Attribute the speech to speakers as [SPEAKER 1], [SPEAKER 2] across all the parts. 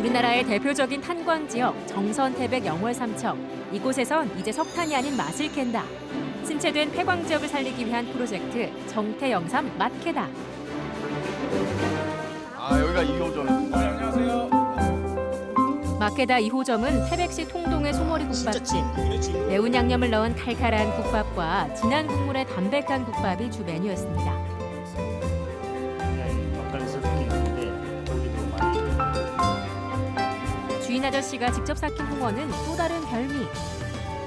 [SPEAKER 1] 우리나라의 대표적인 탄광 지역 정선 태백 영월 삼척 이곳에선 이제 석탄이 아닌 맛을 캔다. 침체된 폐광 지역을 살리기 위한 프로젝트 정태 영삼 맛캐다.
[SPEAKER 2] 아 여기가 2호점. 안녕하세요.
[SPEAKER 1] 마케다 2호점은 태백시 통동의 소머리 국밥집. 매운 양념을 넣은 칼칼한 국밥과 진한 국물의 담백한 국밥이 주 메뉴였습니다. 아저씨가 직접 삭힌 홍어는 또 다른 별미.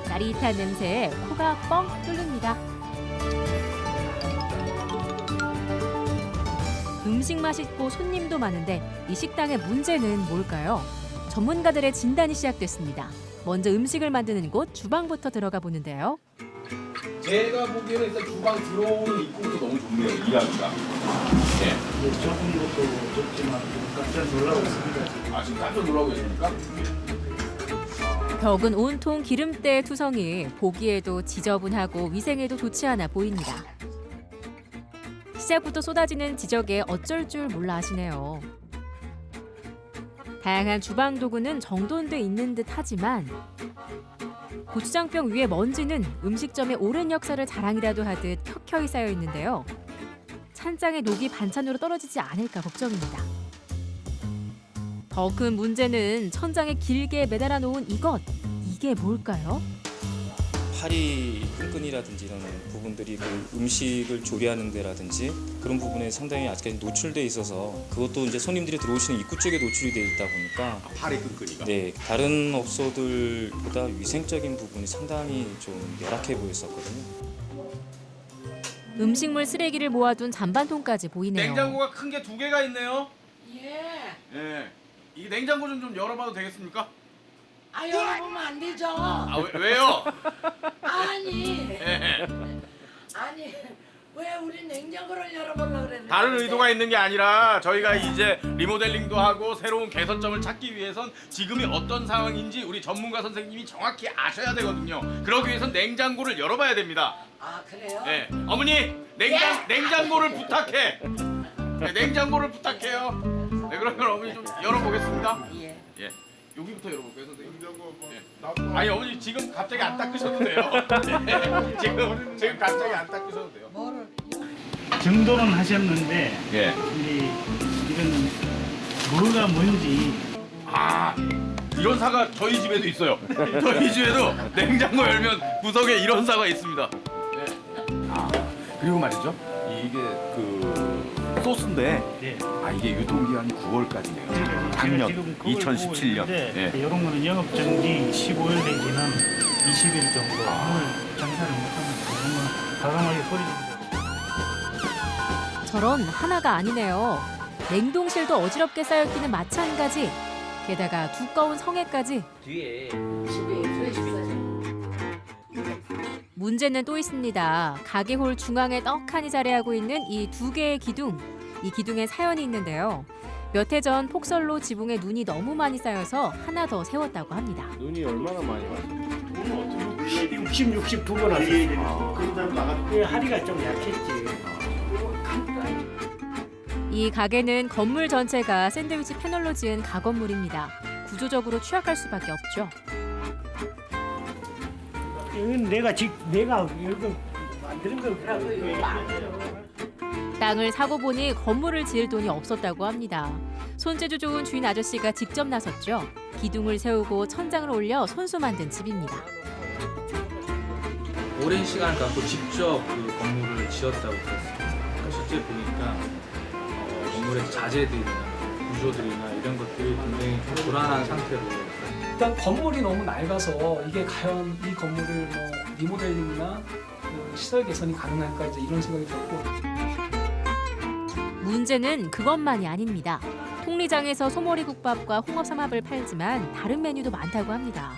[SPEAKER 1] 짜릿한 냄새에 코가 뻥 뚫립니다. 음식 맛있고 손님도 많은데 이 식당의 문제는 뭘까요? 전문가들의 진단이 시작됐습니다. 먼저 음식을 만드는 곳 주방부터 들어가 보는데요.
[SPEAKER 2] 제가 보기에는 일단 주방 들어오는 입구도 너무 좋네요. 이해하기가. 네.
[SPEAKER 3] 이제 조금 것도 좋지만 좀 깜짝 놀라고 있습니다. 지금.
[SPEAKER 2] 아 지금 깜짝 놀라고 계십니까?
[SPEAKER 1] 벽은 온통 기름때 투성이 보기에도 지저분하고 위생에도 좋지 않아 보입니다. 시작부터 쏟아지는 지적에 어쩔 줄 몰라 하시네요. 다양한 주방 도구는 정돈돼 있는 듯 하지만 고추장병 위에 먼지는 음식점의 오랜 역사를 자랑이라도 하듯 켜켜이 쌓여 있는데요. 찬장의 녹이 반찬으로 떨어지지 않을까 걱정입니다. 더 큰 문제는 천장에 길게 매달아 놓은 이것. 이게 뭘까요?
[SPEAKER 4] 파리 끈끈이라든지 이런 부분들이 그 음식을 조리하는 데라든지 그런 부분에 상당히 아직까지 노출돼 있어서 그것도 이제 손님들이 들어오시는 입구 쪽에 노출이 돼 있다 보니까
[SPEAKER 2] 팔이 끈끈이가.
[SPEAKER 4] 네 다른 업소들보다 위생적인 부분이 상당히 좀 열악해 보였었거든요.
[SPEAKER 1] 음식물 쓰레기를 모아둔 잔반통까지 보이네요.
[SPEAKER 2] 냉장고가 큰 게 두 개가 있네요.
[SPEAKER 5] 예.
[SPEAKER 2] 예. 이 냉장고 좀, 좀 열어봐도 되겠습니까?
[SPEAKER 5] 아 열어보면 안 되죠.
[SPEAKER 2] 아 왜, 왜요?
[SPEAKER 5] 아니.
[SPEAKER 2] 예.
[SPEAKER 5] 아니 왜 우리 냉장고를 열어보려고 그랬는데.
[SPEAKER 2] 다른 의도가 있는 게 아니라 저희가 이제 리모델링도 하고 새로운 개선점을 찾기 위해선 지금이 어떤 상황인지 우리 전문가 선생님이 정확히 아셔야 되거든요. 그러기 위해선 냉장고를 열어봐야 됩니다.
[SPEAKER 5] 아 그래요?
[SPEAKER 2] 예. 어머니 냉장 냉장고를 부탁해. 네, 냉장고를 부탁해요. 네 그러면 어머니 좀 열어보겠습니다.
[SPEAKER 5] 예.
[SPEAKER 2] 예. 여기부터 열어볼까요, 선생님? 예. 아니 어머니 지금 갑자기 안 닦으셔도 돼요. 예. 지금 지금 갑자기 안 닦으셔도 돼요.
[SPEAKER 5] 뭐를?
[SPEAKER 3] 정도는 하셨는데
[SPEAKER 2] 예.
[SPEAKER 3] 이제 이런 뭐가 뭔지
[SPEAKER 2] 아 이런 사가 저희 집에도 있어요. 저희 집에도 냉장고 열면 구석에 이런 사가 있습니다. 네. 아 그리고 말이죠. 이게 그 소스인데
[SPEAKER 3] 네.
[SPEAKER 2] 아 이게 유통기한이 9월까지네요.
[SPEAKER 3] 제가
[SPEAKER 2] 작년
[SPEAKER 3] 지금 그걸 보고
[SPEAKER 2] 2017년.
[SPEAKER 3] 있는데
[SPEAKER 2] 예.
[SPEAKER 3] 이런 거는 영업 정지 15일 내지는 20일 정도 오늘 장사를 못하면 정말 과감하게 소리
[SPEAKER 1] 저런 하나가 아니네요. 냉동실도 어지럽게 쌓여있기는 마찬가지. 게다가 두꺼운 성에까지.
[SPEAKER 5] 집에 왜 있어요?
[SPEAKER 1] 문제는 또 있습니다. 가게홀 중앙에 떡하니 자리하고 있는 이 두 개의 기둥. 이 기둥에 사연이 있는데요. 몇 해 전 폭설로 지붕에 눈이 너무 많이 쌓여서 하나 더 세웠다고 합니다.
[SPEAKER 6] 눈이 얼마나 많이 왔어요?
[SPEAKER 3] 60, 60 두 번 하셨어요. 그러다 나갔고 하리가 좀 약했지.
[SPEAKER 1] 이 가게는 건물 전체가 샌드위치 패널로 지은 가건물입니다. 구조적으로 취약할 수밖에 없죠.
[SPEAKER 3] 이건 내가 직 내가 이거 만드는 거
[SPEAKER 1] 땅을 사고 보니 건물을 지을 돈이 없었다고 합니다. 손재주 좋은 주인 아저씨가 직접 나섰죠. 기둥을 세우고 천장을 올려 손수 만든 집입니다.
[SPEAKER 7] 오랜 시간을 갖고 직접 그 건물을 지었다고 들었어요. 그러니까 실제 보니까 어, 건물의 자재들이나 구조들이나 이런 것들이 굉장히 좀 불안한 상태로
[SPEAKER 8] 일단 건물이 너무 낡아서 이게 과연 이 건물을 뭐 리모델링이나 그 시설 개선이 가능할까 이제 이런 생각이 들었고
[SPEAKER 1] 문제는 그것만이 아닙니다. 통리장에서 소머리 국밥과 홍합 삼합을 팔지만 다른 메뉴도 많다고 합니다.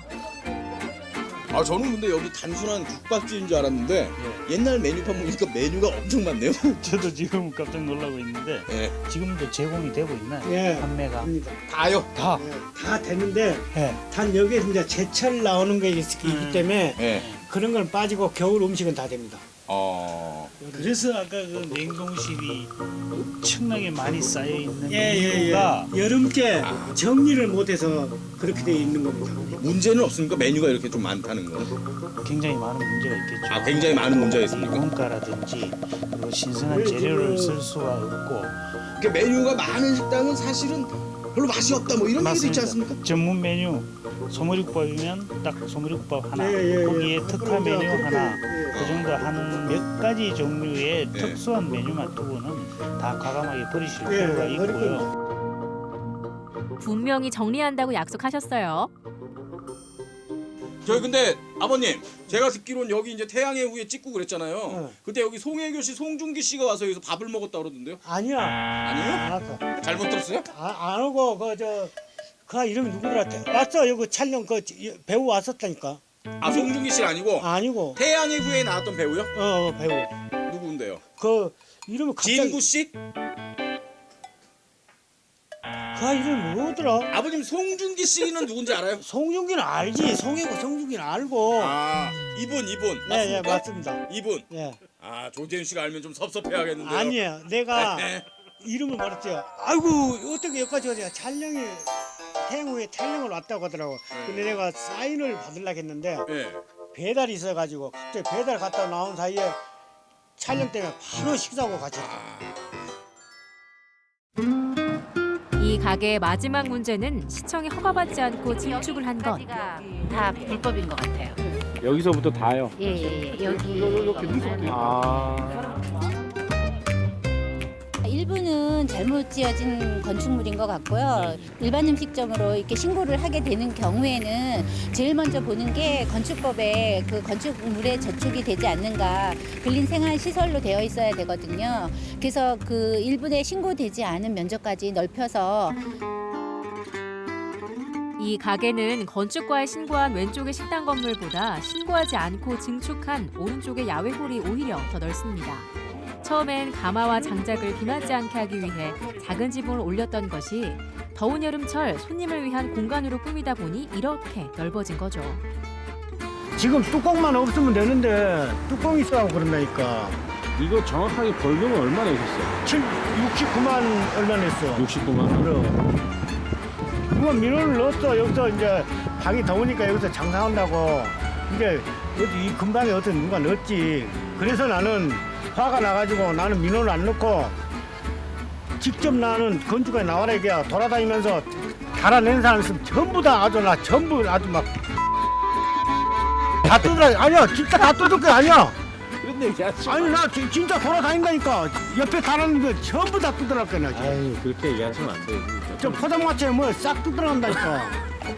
[SPEAKER 9] 아 저는 근데 여기 단순한 국밥집인 줄 알았는데 옛날 메뉴판 보니까 메뉴가 엄청 많네요.
[SPEAKER 3] 저도 지금 깜짝 놀라고 있는데
[SPEAKER 9] 예.
[SPEAKER 3] 지금도 제공이 되고 있나요?
[SPEAKER 10] 예.
[SPEAKER 3] 판매가
[SPEAKER 9] 다요.
[SPEAKER 3] 다.
[SPEAKER 10] 다 되는데
[SPEAKER 3] 예.
[SPEAKER 10] 단 여기에 이제 제철 나오는 게 있- 있기
[SPEAKER 3] 음.
[SPEAKER 10] 때문에
[SPEAKER 9] 예.
[SPEAKER 10] 그런 건 빠지고 겨울 음식은 다 됩니다.
[SPEAKER 2] 어.
[SPEAKER 3] 그래서 아까 그 냉동실이 엄청나게 많이 쌓여 있는
[SPEAKER 10] 예, 예, 예.
[SPEAKER 3] 이유가
[SPEAKER 10] 여름께 정리를 못해서 그렇게 돼 있는 겁니다.
[SPEAKER 9] 문제는 없습니까? 메뉴가 이렇게 좀 많다는 거.
[SPEAKER 3] 굉장히 많은 문제가 있겠죠.
[SPEAKER 9] 아, 굉장히 많은 문제가 있습니까?
[SPEAKER 3] 원가라든지 그리고 신선한 재료를 쓸 수가 없고
[SPEAKER 9] 이렇게 메뉴가 많은 식당은 사실은 별로 맛이 없다 뭐 이런 얘기도 있지 않습니까?
[SPEAKER 3] 전문 메뉴 소머리국밥이면 딱 소머리국밥 하나,
[SPEAKER 10] 예, 예, 예.
[SPEAKER 3] 거기에 특화
[SPEAKER 10] 그럼 이제
[SPEAKER 3] 메뉴
[SPEAKER 10] 그렇게,
[SPEAKER 3] 하나,
[SPEAKER 10] 예.
[SPEAKER 3] 그 정도 한 몇 가지 종류의
[SPEAKER 9] 예.
[SPEAKER 3] 특수한 메뉴만 두고는 다 과감하게 버리실
[SPEAKER 10] 예,
[SPEAKER 3] 필요가
[SPEAKER 10] 예,
[SPEAKER 3] 있고요.
[SPEAKER 1] 분명히 정리한다고 약속하셨어요.
[SPEAKER 9] 저희 근데 아버님 제가 듣기로는 여기 이제 태양의 후예 찍고 그랬잖아요.
[SPEAKER 10] 어.
[SPEAKER 9] 그때 여기 송혜교 씨, 송중기 씨가 와서 여기서 밥을 먹었다 그러던데요?
[SPEAKER 10] 아니야.
[SPEAKER 9] 아니에요?
[SPEAKER 10] 안 왔어.
[SPEAKER 9] 잘못 들었어요?
[SPEAKER 10] 아, 안 오고 그저 그 이름이 누구더라? 왔어 여기 촬영 그 배우 왔었다니까.
[SPEAKER 9] 아 송중기 씨 아니고
[SPEAKER 10] 아니고
[SPEAKER 9] 태양의 후예에 나왔던 배우요?
[SPEAKER 10] 어 배우
[SPEAKER 9] 누구인데요?
[SPEAKER 10] 그 이름이 갑자기
[SPEAKER 9] 진구 씨?
[SPEAKER 10] 그 이름이 뭐더라?
[SPEAKER 9] 아버님 송중기 씨는 누군지 알아요?
[SPEAKER 10] 송중기는 알지. 송혜고 송중기는 알고.
[SPEAKER 9] 아 이분 이분
[SPEAKER 10] 예, 예,
[SPEAKER 9] 맞습니까?
[SPEAKER 10] 맞습니다.
[SPEAKER 9] 이분
[SPEAKER 10] 예.
[SPEAKER 9] 아 조재윤 씨가 알면 좀 섭섭해하겠는데요.
[SPEAKER 10] 아니에요. 내가
[SPEAKER 9] 네.
[SPEAKER 10] 이름을 말했죠. 아이고 어떻게 여기까지 가냐. 촬영이 태양후에 촬영을 왔다고 하더라고. 근데 내가 사인을 받으려고 했는데
[SPEAKER 9] 예.
[SPEAKER 10] 배달이 있어가지고 갑자기 배달 갔다 나온 사이에 촬영 때문에 바로 식사하고 같이
[SPEAKER 1] 이 가게의 마지막 문제는 시청에 허가받지 않고 증축을 한 것.
[SPEAKER 5] 다 불법인 것 같아요.
[SPEAKER 6] 여기서부터 다요.
[SPEAKER 5] 예 예 예 여기
[SPEAKER 6] 아.
[SPEAKER 11] 일부는 잘못 지어진 건축물인 것 같고요. 일반 음식점으로 이렇게 신고를 하게 되는 경우에는 제일 먼저 보는 게 건축법에 그 건축물에 저축이 되지 않는가 근린 생활 시설로 되어 있어야 되거든요. 그래서 그 일부에 신고되지 않은 면적까지 넓혀서
[SPEAKER 1] 이 가게는 건축과에 신고한 왼쪽의 식당 건물보다 신고하지 않고 증축한 오른쪽의 야외홀이 오히려 더 넓습니다. 처음엔 가마와 장작을 비맞지 않게 하기 위해 작은 지붕을 올렸던 것이 더운 여름철 손님을 위한 공간으로 꾸미다 보니 이렇게 넓어진 거죠.
[SPEAKER 10] 지금 뚜껑만 없으면 되는데 뚜껑 있어하고 그런다니까
[SPEAKER 6] 이거 정확하게 벌금은 얼마 내셨어요?
[SPEAKER 10] 7, 69만 얼마 냈어
[SPEAKER 6] 69만.
[SPEAKER 10] 그럼 그건 민원을 넣었어 여기서 이제 방이 더우니까 여기서 장사한다고 이제 어디 이 근방에 어떤 누가 넣었지 그래서 나는 화가 나가지고 나는 민원을 안 넣고 직접 나는 건축가에 나와라 이게야 돌아다니면서 달아낸 사람 있으면 전부 다 아주 나 전부 아주 막다 뜯으라 아니야 진짜 다 뜯을 거 아니야
[SPEAKER 6] 그런 얘기 하지
[SPEAKER 10] 아니 나 지- 진짜 돌아다닌다니까 옆에 달아낸 거 전부 다 뜯으랄 거야 나 지금.
[SPEAKER 6] 아유, 그렇게 얘기하시면 안 돼요.
[SPEAKER 10] 저 포장마차에 뭐 싹 뜯어간다니까.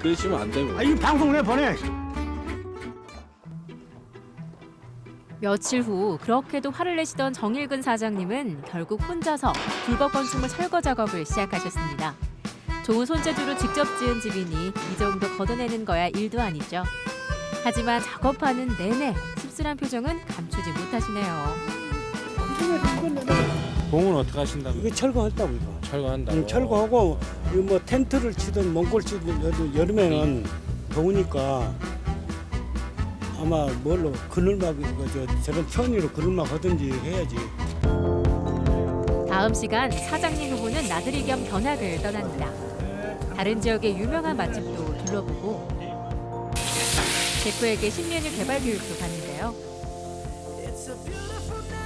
[SPEAKER 6] 그러시면 안 되고.
[SPEAKER 10] 아, 이 방송 내 보내.
[SPEAKER 1] 며칠 후 그렇게도 화를 내시던 정일근 사장님은 결국 혼자서 불법 건축물 철거 작업을 시작하셨습니다. 좋은 손재주로 직접 지은 집이니 이 정도 걷어내는 거야 일도 아니죠. 하지만 작업하는 내내 씁쓸한 표정은 감추지 못하시네요.
[SPEAKER 6] 공은 어떻게 하신다고?
[SPEAKER 10] 이거 철거했다고 이거.
[SPEAKER 6] 철거한다고.
[SPEAKER 10] 응, 철거하고 뭐 텐트를 치든 몽골 치든 여름- 여름에는 더우니까 아마 뭘로 그늘막 저 저런 천으로 그늘막 하든지 해야지.
[SPEAKER 1] 다음 시간 사장님 부부는 나들이 겸 견학을 떠납니다. 다른 지역의 유명한 맛집도 둘러보고 셰프에게 신메뉴 개발 교육도 받는데요.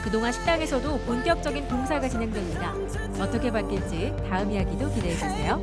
[SPEAKER 1] 그동안 식당에서도 본격적인 공사가 진행됩니다. 어떻게 바뀔지 다음 이야기도 기대해 주세요.